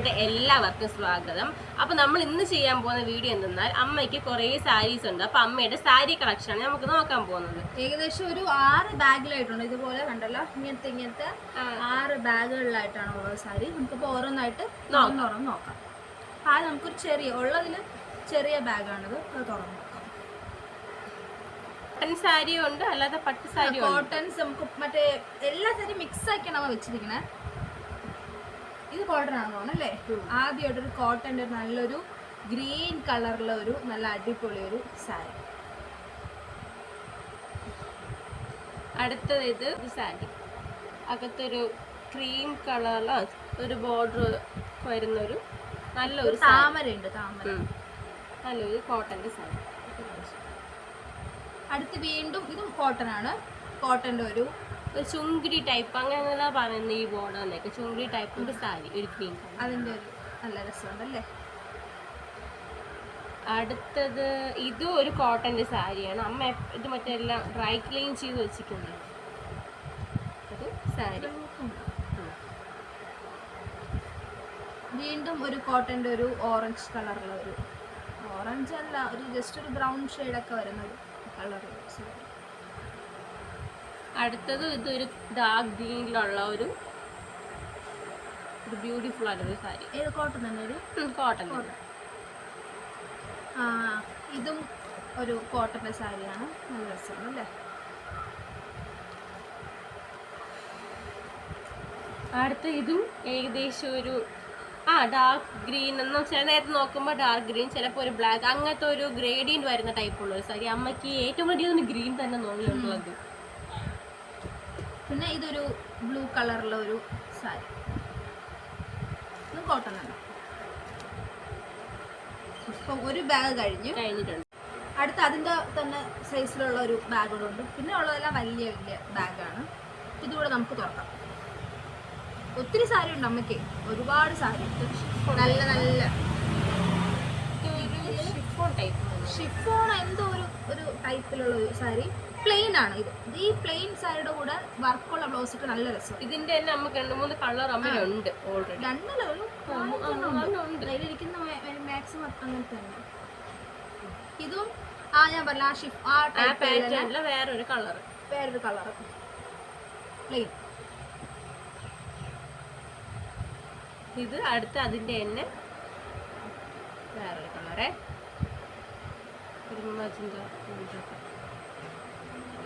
വീഡിയോയിലോട്ട് എല്ലാവർക്കും സ്വാഗതം. അപ്പൊ നമ്മൾ ഇന്ന് ചെയ്യാൻ പോകുന്ന വീഡിയോ എന്തെന്നാൽ അമ്മയ്ക്ക് കുറേ സാരീസ് ഉണ്ട്. അപ്പൊ അമ്മയുടെ സാരി കളക്ഷൻ ആണ് നമുക്ക് നോക്കാൻ പോകുന്നത്. ഏകദേശം ഒരു ആറ് ബാഗിലായിട്ടുണ്ട്. ഇതുപോലെ കണ്ടല്ലോ ഇങ്ങനത്തെ ഇങ്ങനത്തെ ആറ് ബാഗുകളിലായിട്ടാണ് ഓരോ സാരി നമുക്കിപ്പോൾ ഓരോന്നായിട്ട് തുറന്ന് നോക്കാം. അപ്പോൾ അത് നമുക്കൊരു ചെറിയ ഉള്ളതിൽ ചെറിയ ബാഗാണിത്. അത് തുറന്നു നോക്കാം. കോട്ടൺ സാരിയും ഉണ്ട് അല്ലാതെ പട്ട് സാരി കോട്ടൺസ് നമുക്ക് മറ്റേ എല്ലാ സാരി മിക്സ് ആക്കിയാണ് നമ്മൾ വെച്ചിരിക്കണേ. ഇത് കോട്ടൺ ആണെന്ന് തോന്നുന്നു അല്ലേ ആദ്യമായിട്ടൊരു കോട്ടന്റെ ഒരു നല്ലൊരു ഗ്രീൻ കളറിലെ ഒരു നല്ല അടിപൊളി ഒരു സാരി. അടുത്തത് ഇത് സാരി. അകത്തൊരു ക്രീം കളറിലോ ഒരു ബോർഡർ വരുന്നൊരു നല്ലൊരു താമരയുണ്ട് താമര. നല്ലൊരു കോട്ടന്റെ സാരി. അടുത്ത് വീണ്ടും ഇതും കോട്ടൺ ആണ്. കോട്ടന്റെ ഒരു ഒരു ചുങ്കിടി ടൈപ്പ് അങ്ങനെ പറയുന്നത് ഈ ബോർഡറിനൊക്കെ ചുങ്കിടി ടൈപ്പ് ഒരു സാരി ഒരു ക്രീം കളർ അതിന്റെ ഒരു നല്ല രസമുണ്ടല്ലേ? അടുത്തത് ഇതും ഒരു കോട്ടന്റെ സാരിയാണ്. അമ്മ ഇത് മറ്റെല്ലാം ഡ്രൈ ക്ലീൻ ചെയ്ത് വെച്ചിട്ടുണ്ട്. ഒരു സാരി. വീണ്ടും ഒരു കോട്ടന്റെ ഒരു ഓറഞ്ച് കളറുള്ള ഒരു ഓറഞ്ച് അല്ല ഒരു ജസ്റ്റ് ഒരു ബ്രൗൺ ഷെയ്ഡൊക്കെ വരുന്ന ഒരു കളർ അടുത്തത് ഇതൊരു ഡാർക്ക് ഗ്രീനിലുള്ള ഒരു ഒരു ബ്യൂട്ടിഫുൾ ആയിട്ടൊരു സാരി. ഏത് കോട്ടൺ തന്നെ കോട്ടൺ ഇതും ഒരു കോട്ടന്റെ സാരിയാണ്. നല്ല രസമാണ് അല്ലേ? അടുത്ത ഇതും ഏകദേശം ഒരു ആ ഡാർക്ക് ഗ്രീൻ എന്ന് വെച്ചാൽ നേരത്തെ നോക്കുമ്പോൾ ഡാർക്ക് ഗ്രീൻ ചിലപ്പോൾ ഒരു ബ്ലാക്ക് അങ്ങനത്തെ ഒരു ഗ്രേഡിയന്റ് വരുന്ന ടൈപ്പുള്ള ഒരു സാരി. അമ്മയ്ക്ക് ഏറ്റവും വലിയ ഗ്രീൻ തന്നെ തോന്നിയിട്ടുള്ളത്. പിന്നെ ഇതൊരു ബ്ലൂ കളറുള്ള ഒരു സാരി. ഇത് കോട്ടൺ ആണ്. ഇപ്പം ഒരു ബാഗ് കഴിഞ്ഞു കഴിഞ്ഞിട്ടുണ്ട്. അടുത്ത അതിന്റെ തന്നെ സൈസിലുള്ള ഒരു ബാഗുകളുണ്ട് പിന്നെ ഉള്ളതെല്ലാം വലിയ വലിയ ബാഗാണ് ഇതുകൂടെ നമുക്ക് തുറക്കാം. ഒത്തിരി സാരി ഉണ്ട് അമ്മയ്ക്ക്. ഒരുപാട് സാരി നല്ല നല്ല. ഷിഫോൺ ടൈപ്പ് ഷിഫോൺ എന്തോ ഒരു ഒരു ടൈപ്പിലുള്ള ഒരു സാരി. പ്ലെയിൻ ആണ് ഇത്. ഇത് ഈ പ്ലെയിൻ സാരിയുടെ കൂടെ വർക്കുള്ള ബ്ലൗസ് ഇട്ട് നല്ല രസം. ഇതിന്റെ തന്നെ നമുക്ക് രണ്ട് മൂന്ന് കളർ അമ്മയിലുണ്ട് ഓൾറെഡി രണ്ടല്ല ഒരു ഉണ്ട്. അതിലിരിക്കുന്ന മാക്സിമം അങ്ങനത്തെ തന്നെ. ഇതും ആ ഞാൻ പറഞ്ഞ ആ ഷിഫ് ആ പാറ്റേണിൽ വേറൊരു കളർ വേറൊരു കളർ പ്ലെയിൻ ഇത് അടുത്ത് അതിന്റെ തന്നെ വേറൊരു കളറേ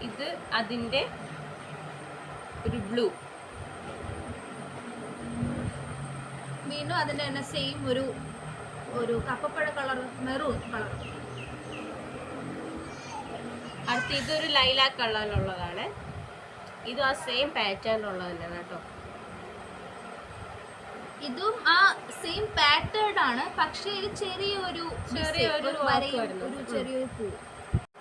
ഇത് അതിന്റെ ഒരു ബ്ലൂ. വീണ്ടും അതിന്റെ തന്നെ സെയിം ഒരു ഒരു കപ്പപ്പഴ കളർ മെറൂൺ കളർ. അടുത്ത് ഇതൊരു ലൈലാ കളറിലുള്ളതാണ്. ഇതും ആ സെയിം പാറ്റേണിലുള്ളത് തന്നെയാണ് കേട്ടോ. ഇതും ആ സെയിം പാറ്റേൺ ആണ്. പക്ഷേ ഇത് ചെറിയൊരു ചെറിയൊരു ഒരു work വരയും ഒരു ചെറിയൊരു പൂ.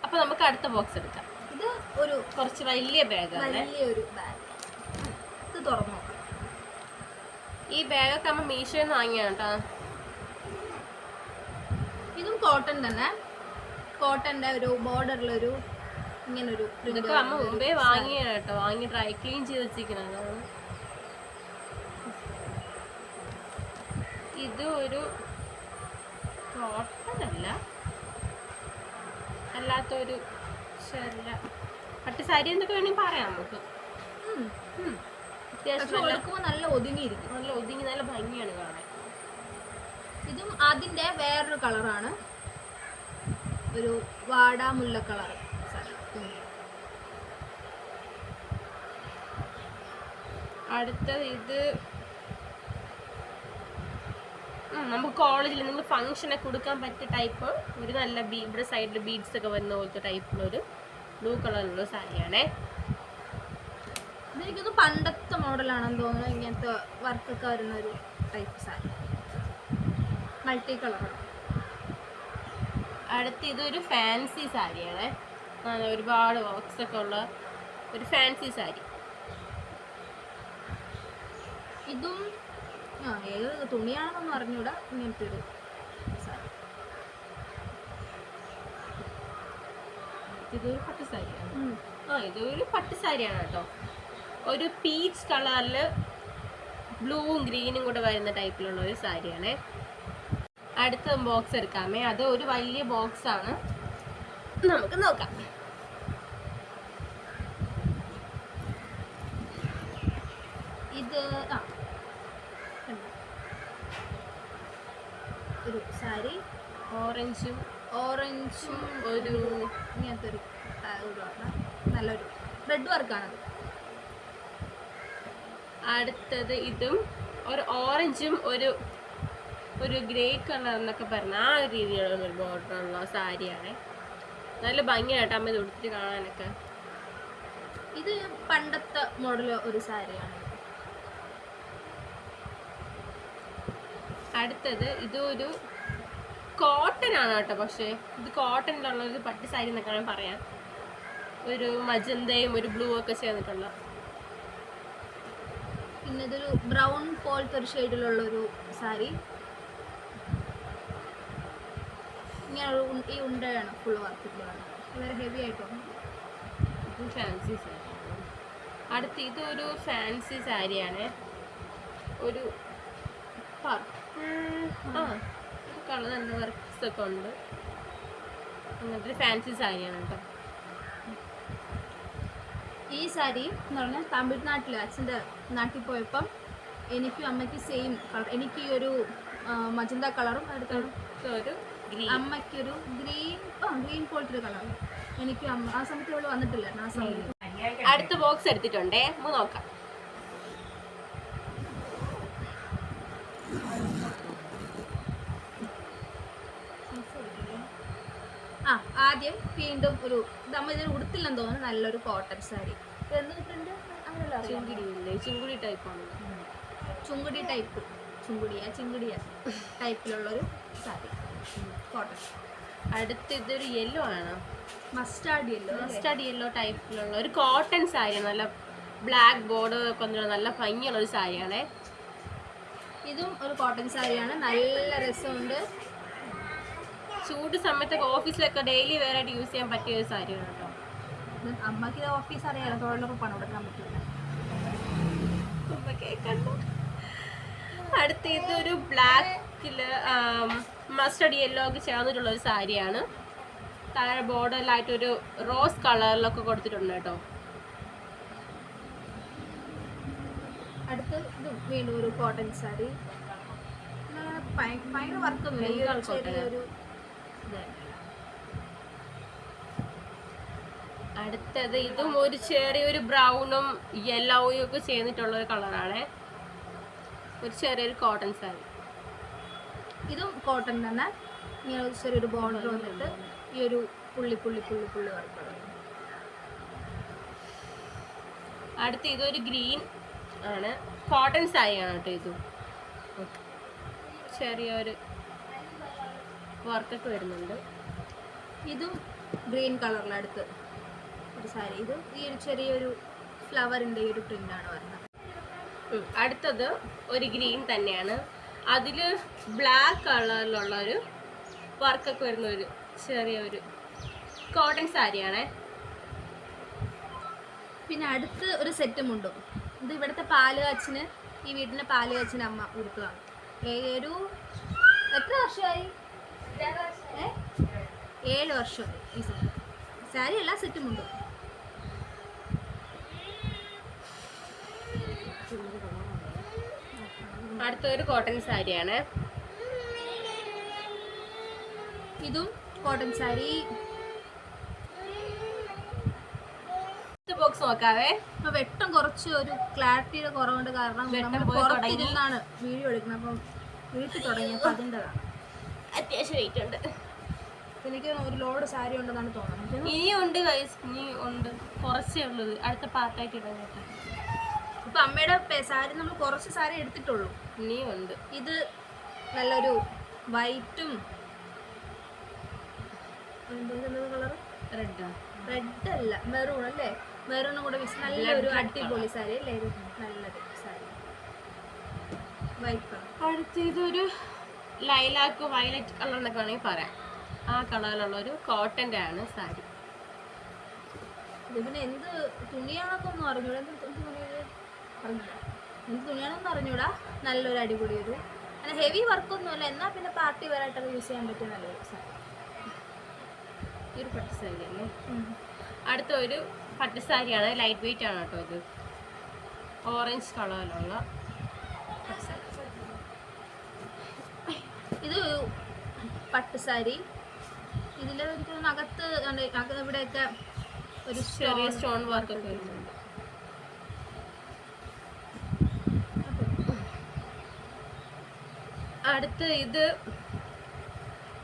അപ്പൊ നമുക്ക് അടുത്ത ബോക്സ് എടുക്കാം. ഇത് ഒരു കുറച്ച് വലിയ ബാഗാണ് വലിയൊരു ബാഗ് ഇത് തുറന്നു ഈ ബാഗൊക്കെ നമ്മൾ മീഷോയിൽ നിന്ന് വാങ്ങിയാണ് കേട്ടോ. ഇതും കോട്ടൺ തന്നെ. കോട്ടന്റെ ഒരു ബോർഡറിലൊരു ഇങ്ങനൊരു ഇതൊക്കെ അമ്മ മുമ്പേ വാങ്ങിയാണ് കേട്ടോ. വാങ്ങി ഡ്രൈ ക്ലീൻ ചെയ്ത് വെച്ചിരിക്കുന്നതാണ് ഇത് ഒരു കോട്ടൺ അല്ല അല്ലാത്തൊരു ശല്ല പട്ട് സാരി എന്നൊക്കെ വേണമെങ്കിൽ പറയാം നമുക്ക്. അത്യാവശ്യം നല്ല ഒതുങ്ങിയിരിക്കും. നല്ല ഒതുങ്ങി നല്ല ഭംഗിയാണ് കാണാൻ. ഇതും അതിന്റെ വേറൊരു കളറാണ്. ഒരു വാടാമുള്ള കളർ അടുത്തത് ഇത് നമുക്ക് കോളേജിൽ നിങ്ങൾ ഫംഗ്ഷനൊക്കെ കൊടുക്കാൻ പറ്റിയ ടൈപ്പ് ഒരു നല്ല ബീ ഇവിടെ സൈഡിൽ ബീഡ്സ് ഒക്കെ വരുന്ന പോലത്തെ ഒരു ബ്ലൂ കളറിലുള്ള സാരിയാണേ. ഇതെനിക്കൊന്ന് പണ്ടത്തെ മോഡലാണെന്ന് തോന്നുന്നു ഇങ്ങനത്തെ വർക്കൊക്കെ വരുന്ന ഒരു ടൈപ്പ് സാരി. മൾട്ടി കളറാണ് അടുത്ത് ഇതൊരു ഫാൻസി സാരിയാണേ. നല്ല ഒരുപാട് വർക്ക്സ് ഒക്കെ ഉള്ള ഒരു ഫാൻസി സാരി. ഇതും ആ ഏത് തുണിയാണെന്നൊന്നും അറിഞ്ഞൂടാ ഇങ്ങനത്തെ ഒരു സാരി ഇതൊരു പട്ട് സാരിയാണ്. ആ ഇതൊരു പട്ട് സാരിയാണ് കേട്ടോ. ഒരു പീച്ച് കളറിൽ ബ്ലൂവും ഗ്രീനും കൂടെ വരുന്ന ടൈപ്പിലുള്ള ഒരു സാരിയാണ്. അടുത്ത ബോക്സ് എടുക്കാമേ. അത് ഒരു വലിയ ബോക്സ് ആണ്. നമുക്ക് നോക്കാം. ഇത് ആ കണ്ടോ? ഒരു സാരി. ഓറഞ്ചും ഓറഞ്ചും ഒരു ഇങ്ങനത്തെ ഒരു നല്ലൊരു റെഡ് വർക്കാണത് അടുത്തത് ഇതും ഒരു ഓറഞ്ചും ഒരു ഒരു ഗ്രേ കളർ എന്നൊക്കെ പറഞ്ഞ ആ ഒരു രീതിയിലുള്ള ഒരു ബോർഡർ ഉള്ള സാരിയാണ്. നല്ല ഭംഗിയായിട്ട് അമ്മ ഇത് ഉടുത്തിട്ട് കാണാനൊക്കെ. ഇത് പണ്ടത്തെ മോഡൽ ഒരു സാരിയാണ്. അടുത്തത് ഇതൊരു കോട്ടൺ ആണ് കേട്ടോ പക്ഷേ. ഇത് കോട്ടണിലുള്ള ഒരു പട്ടി സാരി എന്നൊക്കെയാണ് പറയാം ഒരു മജന്തയും ഒരു ബ്ലൂ ഒക്കെ ചേർന്നിട്ടുള്ള. പിന്നെ ഇതൊരു ബ്രൗൺ പോലത്തെ ഒരു ഷെയ്ഡിലുള്ള ഒരു സാരി. ഇങ്ങനെ ഈ ഉണ്ടയാണ് ഫുൾ വർക്കിട്ടുള്ളതാണ് വളരെ ഹെവി ആയിട്ടുണ്ട് ഫാൻസി സാരി. അടുത്ത് ഇതൊരു ഫാൻസി സാരിയാണ്. ഒരു പർപ്പിൾ ആ. കളർ നല്ല വർക്ക്സ് ഒക്കെ ഉണ്ട്. അങ്ങനത്തെ ഒരു ഫാൻസി സാരിയാണ് കേട്ടോ ഈ സാരി എന്ന് പറഞ്ഞാൽ തമിഴ്നാട്ടിൽ അച്ഛന്റെ നാട്ടിൽ പോയപ്പം എനിക്കും അമ്മയ്ക്ക് സെയിം കളർ. എനിക്ക് ഈ ഒരു മജന്ത കളറും അടുത്ത ഒരു അമ്മയ്ക്കൊരു ഗ്രീൻ ആ ഗ്രീൻ പോലത്തെ ഒരു കളർ എനിക്കും അമ്മ ആ സമയത്ത് ഇവിടെ വന്നിട്ടില്ല ആ സമയത്ത്. അടുത്ത ബോക്സ് എടുത്തിട്ടുണ്ടേ? നമുക്ക് നോക്കാം ആ ആദ്യം വീണ്ടും ഒരു നമ്മൾ ഇതിൽ ഉടുത്തില്ലെന്ന് തോന്നുന്നു നല്ലൊരു കോട്ടൺ സാരി ചുങ്കുടി പ്രിന്റ് അറിയാം ചുങ്കിടി ഇല്ലേ ചുങ്കിടി ടൈപ്പാണ് ചുങ്കുടി ടൈപ്പ് ചുങ്കുടിയ ചിങ്കുടിയ ടൈപ്പിലുള്ളൊരു സാരി കോട്ടൺ അടുത്ത് ഇതൊരു യെല്ലോ ആണ്. മസ്റ്റാർഡ് യെല്ലോ മസ്റ്റാർഡ് യെല്ലോ ടൈപ്പിലുള്ള ഒരു കോട്ടൺ സാരി നല്ല ബ്ലാക്ക് ബോർഡർ ഒക്കെ വന്നിട്ടുള്ള നല്ല ഭംഗിയുള്ള ഒരു സാരിയാണേ ഇതും ഒരു കോട്ടൺ സാരിയാണ് നല്ല രസമുണ്ട്. ചൂട് സമയത്തൊക്കെ ഓഫീസിലൊക്കെ ഡെയിലി വെയർ ആയിട്ട് യൂസ് ചെയ്യാൻ പറ്റിയ ഒരു സാരിയാണ് കേട്ടോ. അമ്മയ്ക്ക് ഇത് ഓഫീസ് അറിയാലോ തൊഴിലുറപ്പാണ് കൊടുക്കാൻ പറ്റുന്നത് അടുത്ത ഇതൊരു ബ്ലാക്കിൽ മസ്റ്റർഡ് യെല്ലോ ഒക്കെ ചേർന്നിട്ടുള്ള ഒരു സാരിയാണ്. താഴെ ബോർഡറിലായിട്ടൊരു റോസ് കളറിലൊക്കെ കൊടുത്തിട്ടുണ്ട് കേട്ടോ. അടുത്ത് ഇത് വീണ്ടും ഒരു കോട്ടൺ സാരി. ഭയങ്കര വർക്കൊന്നും ഒരു അടുത്തത് ഇതും ഒരു ചെറിയൊരു ബ്രൗണും യെല്ലോയും ഒക്കെ ചേർന്നിട്ടുള്ള ഒരു കളറാണ്. ഒരു ചെറിയൊരു കോട്ടൺ സാരി. ഇതും കോട്ടൺ തന്നെ. ഇങ്ങനെ ഒരു ചെറിയൊരു ബോർഡർ വന്നിട്ട് ഈ ഒരു പുള്ളി പുള്ളി പുള്ളി പുള്ളി വർക്കുള്ളത് അടുത്ത ഇതൊരു ഗ്രീൻ ആണ്. കോട്ടൺ സാരിയാണ് കേട്ടോ ഇതും. ചെറിയൊരു വർക്കൊക്കെ വരുന്നുണ്ട്. ഇതും ഗ്രീൻ കളറിലടുത്ത് ഒരു സാരി. ഇത് ഈ ഒരു ചെറിയൊരു ഫ്ലവറിന്റെ ഈ ഒരു പ്രിന്റാണ് വരുന്നത്. അടുത്തത് ഒരു ഗ്രീൻ തന്നെയാണ്. അതിൽ ബ്ലാക്ക് കളറിലുള്ള ഒരു വർക്കൊക്കെ വരുന്ന ഒരു ചെറിയൊരു കോട്ടൺ സാരിയാണേ. പിന്നെ അടുത്ത് ഒരു സെറ്റും ഉണ്ട്. ഇത് ഇവിടുത്തെ പാൽ കാച്ചിന് ഈ വീട്ടിന്റെ പാൽ കാച്ചിന് അമ്മ കൊടുത്തതാണ് ഏ- ഒരു എത്ര വർഷമായി? ഏഴ് വർഷം. ഈ സെറ്റ് സാരി അല്ല സെറ്റും ഉണ്ട്. അടുത്ത ഒരു കോട്ടൺ സാരിയാണ്. ഇതും കോട്ടൺ സാരി. ബോക്സ് നോക്കാവേ. അപ്പൊ വെട്ടം കുറച്ച് ഒരു ക്ലാരിറ്റിയുടെ കുറവുണ്ട് കാരണം വെട്ടം പുറത്തിരുന്നാണ് വീഡിയോ എടുക്കുന്നത്. അപ്പം വീട്ടിൽ തുടങ്ങിയപ്പോൾ അതിന്റെതാണ്. അത്യാവശ്യം വെയിറ്റ് ഉണ്ട്. എനിക്ക് ഒരു ലോഡ് സാരി ഉണ്ടെന്നാണ് തോന്നുന്നത്. ഇനി ഉണ്ട് guys. ഇനി ഉണ്ട്. കുറച്ചേ ഉള്ളത് അടുത്ത പാർട്ടായിട്ട് ഇടാൻ കേട്ടോ. ഇപ്പൊ അമ്മയുടെ സാരി നമ്മൾ കുറച്ച് സാരി എടുത്തിട്ടുള്ളൂ. ഇനിയും ഉണ്ട്. ഇത് നല്ലൊരു വൈറ്റും കളർ റെഡാ റെഡ് അല്ല മെറൂൺ അല്ലേ? മെറൂണും കൂടെ മിക്സ് നല്ലൊരു അടിപൊളി സാരി അല്ലേ നല്ലത് സാരി വൈറ്റ് കളർ. അടുത്ത ഇതൊരു ലൈലാക്ക് വയലറ്റ് കളർ എന്നൊക്കെ വേണമെങ്കിൽ പറയാം. ആ കളറിലുള്ള ഒരു കോട്ടന്റെ ആണ് സാരി പിന്നെ എന്ത് ഒന്നും അറിഞ്ഞൂടാ? എന്ത് അറിഞ്ഞില്ല എന്ത് തുണിയാണെന്ന് അറിഞ്ഞൂടാ? നല്ലൊരു അടിപൊളി ഒരു അങ്ങനെ ഹെവി വർക്കൊന്നുമില്ല എന്നാൽ പിന്നെ പാർട്ടി വെയറായിട്ടൊക്കെ യൂസ് ചെയ്യാൻ പറ്റിയ നല്ലൊരു സാരി. ഈ ഒരു പട്ടുസാരി അല്ലേ? അടുത്ത ഒരു പട്ടുസാരിയാണ് ലൈറ്റ് വെയിറ്റ് ആണ് കേട്ടോ ഇത്. ഓറഞ്ച് കളറിലുള്ള ഇത് പട്ടുസാരി ഇതിൽ എനിക്ക് തോന്നുന്നു അകത്ത് അകത്ത് ഇവിടെയൊക്കെ ഒരു ചെറിയ സ്റ്റോൺ വർക്ക് ഒക്കെ വരുന്നുണ്ട്. അടുത്ത് ഇത്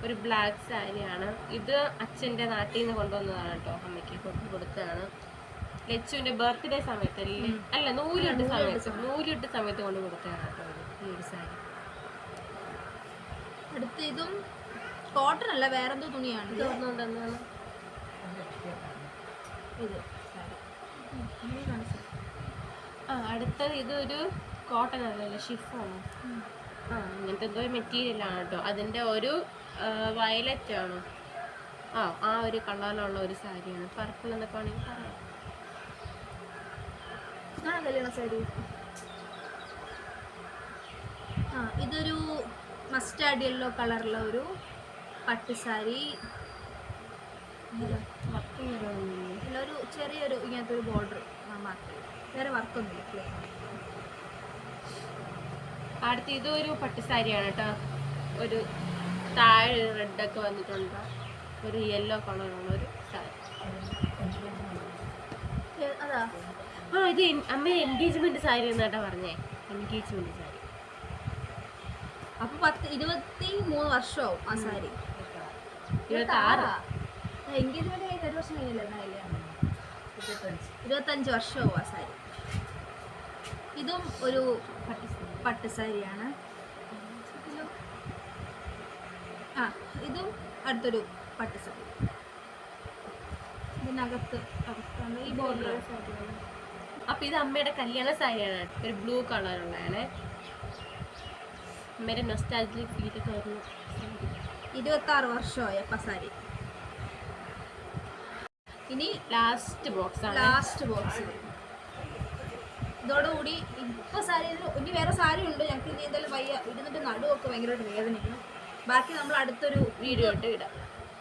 ഒരു ബ്ലാക്ക് സാരിയാണ്. ഇത് അച്ഛന്റെ നാട്ടിൽ നിന്ന് കൊണ്ടുവന്നതാണ് കേട്ടോ. അമ്മയ്ക്ക് കൊടുത്ത് കൊടുത്തതാണ്. ലച്ചുവിന്റെ ബർത്ത്ഡേ സമയത്തല്ലേ അല്ല നൂലിട്ട് സമയത്ത് നൂലിട്ട് സമയത്ത് കൊണ്ട് കൊടുത്തതാണ് കേട്ടോ ഈ ഒരു സാരി. അടുത്ത് ഇതും കോട്ടൺ അല്ല വേറെന്തോ തുണിയാണ്. ഇത് ആ അടുത്തത് ഇതൊരു കോട്ടൺ അല്ലല്ലോ ഷിഫോണോ ആ അങ്ങനത്തെ എന്തോ മെറ്റീരിയൽ ആണ് കേട്ടോ അതിന്റെ ഒരു വയലറ്റ് ആണോ. ആ ആ ഒരു കളറിലുള്ള ഒരു സാരിയാണ് പർപ്പിൾ എന്നൊക്കെ വേണമെങ്കിൽ പറയാം. കല്യാണ സാരി ആ ഇതൊരു മസ്റ്റാർഡ് യെല്ലോ കളറുള്ള ഒരു പട്ട് സാരി. ഒരു ചെറിയൊരു ഇങ്ങനത്തെ ഒരു ബോർഡർ മാത്രമേ വേറെ വർക്കൊന്നുമില്ല പ്ലെയിൻ അടുത്ത് ഇതൊരു പട്ടുസാരിയാണ് കേട്ടോ. ഒരു താഴെ റെഡൊക്കെ വന്നിട്ടുണ്ട്. ഒരു യെല്ലോ കളറുള്ള ഒരു സാരി. അതാ. ആ ഇത് അമ്മ എൻഗേജ്മെന്റ് സാരി എന്നാട്ടാ പറഞ്ഞേ. എൻഗേജ്മെന്റ് സാരി. അപ്പൊ പത്ത് ഇരുപത്തി മൂന്ന് വർഷമാവും ആ സാരി. ഇരുപത്തി ആറ് എൻഗേജ്മെന്റ് കഴിഞ്ഞ ഒരു വർഷം കഴിഞ്ഞില്ല എന്നാ കല്യാണം? ഇരുപത്തഞ്ച്. വർഷമാവും ആ സാരി. ഇതും ഒരു പട്ട് സാരിയാണ്. ആ ഇതും അടുത്തൊരു പട്ട് സാരി. ഇതിനകത്ത് അകത്താണ് ഈ ബോർഡർ അപ്പൊ ഇത് അമ്മയുടെ കല്യാണ സാരിയാണ്. ഒരു ബ്ലൂ കളറുള്ളതാണ് അമ്മയുടെ നൊസ്റ്റാലജിക് ഫീലൊക്കെ വരുന്നു ഇരുപത്താറ് വർഷമായ പസാരി ഇനി ലാസ്റ്റ് ബോക്സ് ആണ്. ലാസ്റ്റ് ബോക്സ് ഇതോടുകൂടി ഇപ്പോൾ സാരി ഇനി വേറെ സാരി ഉണ്ട്. ഞങ്ങൾക്ക് ഇനി എന്തായാലും വയ്യ. ഇരുന്നിട്ട് നടുവൊക്കെ ഭയങ്കരമായിട്ട് വേദനിക്കണം ബാക്കി നമ്മൾ അടുത്തൊരു വീഡിയോ ആയിട്ട് ഇടാം.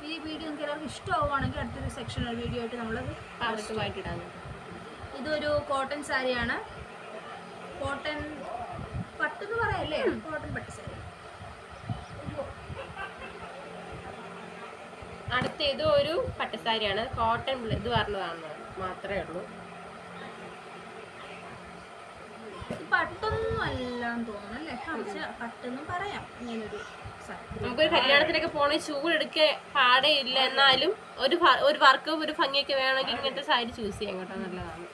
ഈ വീഡിയോ നിങ്ങൾക്ക് എല്ലാവർക്കും ഇഷ്ടമാവുകയാണെങ്കിൽ അടുത്തൊരു സെക്ഷൻ വീഡിയോ ആയിട്ട് നമ്മൾ ആവശ്യമായിട്ട് ഇടാൻ ഇതൊരു കോട്ടൺ സാരിയാണ്. കോട്ടൺ പട്ടെന്ന് പറയല്ലേ? കോട്ടൺ പട്ട് സാരി. അടുത്ത ഇത് ഒരു പട്ടുസാരിയാണ് കോട്ടൺ ഇത് പറഞ്ഞതാണ്. മാത്രമേ ഉള്ളൂ. ഇത് പട്ടൊന്നും അല്ലാന്ന് തോന്നുന്നു അല്ലേ? ആ, പട്ടെന്നും പറയാം. ഇങ്ങനൊരു സാരി. നമുക്കൊരു കല്യാണത്തിനൊക്കെ പോണേ ചൂട് എടുക്കാൻ പാടേ ഇല്ല. എന്നാലും ഒരു ഒരു വർക്ക് ഒരു ഭംഗിയൊക്കെ വേണമെങ്കിൽ ഇങ്ങനത്തെ സാരി ചൂസ് ചെയ്യാൻ കേട്ടോ. നല്ലതാണ്.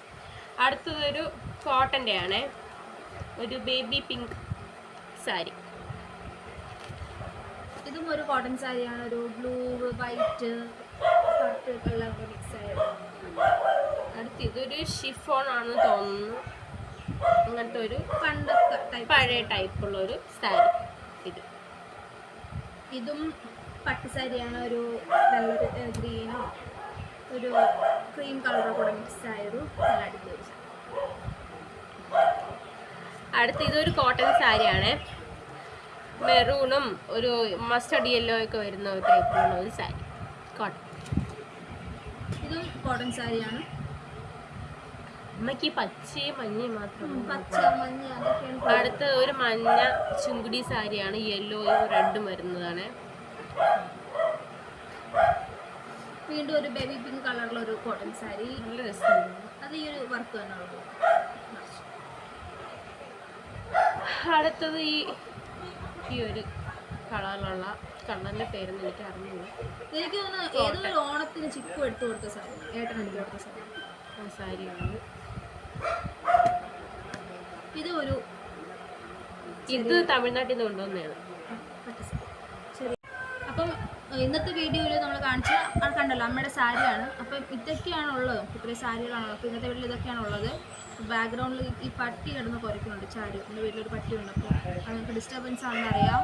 അടുത്തതൊരു കോട്ടന്റെ ആണ്. ഒരു ബേബി പിങ്ക് സാരി ഇതും ഒരു കോട്ടൺ സാരിയാണ് ഒരു ബ്ലൂ വൈറ്റ് പട്ട് കളർ മിക്സ് ആയത് അടുത്ത് ഇതൊരു ഷിഫോൺ ആണെന്ന് തോന്നുന്നു. അങ്ങനത്തെ ഒരു പണ്ടത്തെ ടൈപ്പ് പഴയ ടൈപ്പുള്ള ഒരു സാരി ഇത്. ഇതും പട്ട് സാരിയാണ് ഒരു നല്ലൊരു ഗ്രീനോ ഒരു ക്രീം കളറോ കൂടെ മിക്സ് ആയൊരു നല്ല അടിപൊളി സാരി അടുത്ത് ഇതൊരു കോട്ടൺ സാരിയാണ്. മെറൂണും ഒരു മസ്റ്റർഡ് യെല്ലോ ഒക്കെ വരുന്ന ഒരു ടൈപ്പിലുള്ള ഒരു സാരി. കോട്ടൺ. ഇതും കോട്ടൺ സാരിയാണ്. അമ്മയ്ക്ക് ഈ പച്ചയും മഞ്ഞയും മാത്രം ഉം, പച്ച മഞ്ഞ അടുത്ത ഒരു മഞ്ഞ ചുങ്കുടി സാരിയാണ്. യെല്ലോയും റെഡും വരുന്നതാണ്. വീണ്ടും ഒരു ബേബി പിങ്ക് കളറിലൊരു കോട്ടൺ സാരി. നല്ല രസമാണ്. അത് ഈ ഒരു വർക്ക് തന്നെ അടുത്തത് ഈ ഈ ഒരു കളറിലുള്ള കണ്ണന്റെ പേരൊന്നും എനിക്ക് അറിഞ്ഞില്ല എനിക്ക് തോന്നുന്നു ഏതൊരു ഓണത്തിന് ചിക്കു എടുത്തു കൊടുത്ത സാധനം? ഏട്ടൻ എടുത്തു കൊടുത്ത സാധനം. ആ സാരിയാണ് ഇത് ഒരു ഇത് തമിഴ്നാട്ടിൽ നിന്ന് കൊണ്ടുവന്നതാണ് പട്ട് സാരി ശരി അപ്പം ഏഹ്, ഇന്നത്തെ വീഡിയോയിൽ നമ്മൾ കാണിച്ച കണ്ടല്ലോ അമ്മയുടെ സാരിയാണ്. അപ്പം ഇതൊക്കെയാണ് ഉള്ളത് ഇത്രയും സാരികളാണുള്ളത്. അപ്പോൾ ഇന്നത്തെ വീട്ടിൽ ഇതൊക്കെയാണ് ഉള്ളത് ബാക്ക്ഗ്രൗണ്ടിൽ ഈ പട്ടി കിടന്ന് കുറയ്ക്കുന്നുണ്ട്. ചാരി. എന്റെ വീട്ടിലൊരു പട്ടിയുണ്ട് അപ്പോൾ അത് നമുക്ക് ഡിസ്റ്റർബൻസ് ആണെന്ന് അറിയാം.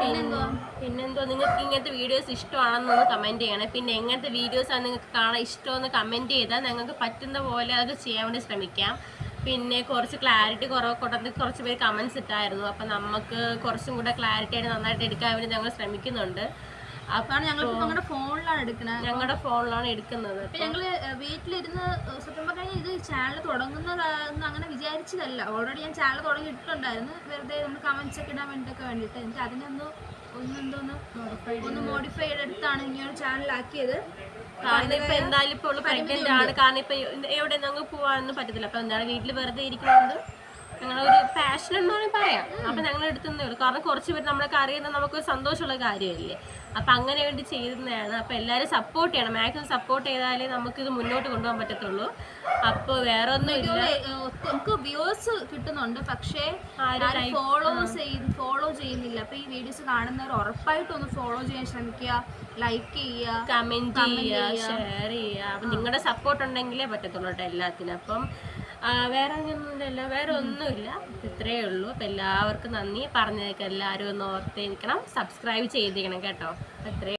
പിന്നെന്തോ പിന്നെന്തോ നിങ്ങൾക്ക് ഇങ്ങനത്തെ വീഡിയോസ് ഇഷ്ടമാണെന്നൊന്ന് കമന്റ് ചെയ്യണേ. പിന്നെ എങ്ങനത്തെ വീഡിയോസാണ് നിങ്ങൾക്ക് കാണാൻ ഇഷ്ടമെന്ന് കമന്റ് ചെയ്താൽ നിങ്ങൾക്ക് പറ്റുന്ന പോലെ അത് ചെയ്യാൻ വേണ്ടി ശ്രമിക്കാം. പിന്നെ കുറച്ച് ക്ലാരിറ്റി കുറവ് ഉണ്ടെന്ന് കുറച്ച് പേര് കമൻസ് ഇട്ടായിരുന്നു. അപ്പം നമുക്ക് കുറച്ചും കൂടെ ക്ലാരിറ്റി ആയിട്ട് നന്നായിട്ട് എടുക്കാൻ വേണ്ടി ഞങ്ങൾ ശ്രമിക്കുന്നുണ്ട്. അപ്പം അതാണ് ഞങ്ങൾ ഞങ്ങളുടെ ഫോണിലാണ് എടുക്കുന്നത് ഞങ്ങളുടെ ഫോണിലാണ് എടുക്കുന്നത്. ഞങ്ങൾ വീട്ടിലിരുന്ന് സെപ്റ്റംബർ സത്യം പറഞ്ഞാൽ ഇത് ചാനൽ തുടങ്ങുന്നതാണെന്ന് അങ്ങനെ വിചാരിച്ചതല്ല. ഓൾറെഡി ഞാൻ ചാനൽ തുടങ്ങിയിട്ടുണ്ടായിരുന്നു. വെറുതെ നമ്മൾ കമന്റ്സ് ഒക്കെ ഇടാൻ വേണ്ടിയിട്ടൊക്കെ വേണ്ടിയിട്ട്. എനിക്ക് അതിനൊന്ന് ഒന്നെന്തോന്ന് ഒന്ന് മോഡിഫൈ ചെയ്തെടുത്താണ് ഇങ്ങനെ ചാനലാക്കിയത് കാരണം ഇപ്പൊ എന്തായാലും ഇപ്പോൾ പ്രഗ്നന്റ് ആണ്. കാരണം ഇപ്പൊ എവിടെ നമുക്ക് പോകാനൊന്നും പറ്റത്തില്ല. അപ്പൊ എന്താണ് വീട്ടിൽ വെറുതെ ഇരിക്കുന്നത് ഞങ്ങളൊരു പാഷൻ എന്ന് പറയാം. അപ്പൊ ഞങ്ങൾ എടുത്തതേ ഉള്ളൂ. കാരണം കുറച്ച് പേര് നമ്മളൊക്കെ അറിയുന്നത് നമുക്ക് സന്തോഷമുള്ള കാര്യമല്ലേ? അപ്പൊ അങ്ങനെ വേണ്ടി ചെയ്യുന്നതാണ് അപ്പോൾ എല്ലാവരും സപ്പോർട്ട് ചെയ്യണം. മാക്സിമം സപ്പോർട്ട് ചെയ്താലേ നമുക്കിത് ഇത് മുന്നോട്ട് കൊണ്ടുപോകാൻ പറ്റത്തുള്ളൂ. അപ്പോൾ വേറെ ഒന്നും ഇല്ല നമുക്ക് വ്യൂസ് കിട്ടുന്നുണ്ട്. പക്ഷേ ആരും ഫോളോ ഫോളോ ചെയ്യുന്നില്ല. അപ്പൊ ഈ വീഡിയോസ് കാണുന്നവർ ഉറപ്പായിട്ടും ഒന്ന് ഫോളോ ചെയ്യാൻ ശ്രമിക്കുക. ലൈക്ക് ചെയ്യുക. കമന്റ് ചെയ്യുക ഷെയർ ചെയ്യുക. അപ്പം നിങ്ങളുടെ സപ്പോർട്ട് ഉണ്ടെങ്കിലേ പറ്റത്തുള്ളൂ കേട്ടോ എല്ലാത്തിനും. അപ്പം വേറെ അങ്ങനെയൊന്നുമില്ല വേറെ ഒന്നുമില്ല. ഇത്രയേ ഉള്ളൂ. അപ്പം എല്ലാവർക്കും നന്ദി. പറഞ്ഞേക്കാം എല്ലാവരും ഒന്ന് ഓർത്തിരിക്കണം. സബ്സ്ക്രൈബ് ചെയ്തിരിക്കണം കേട്ടോ. അത്രയും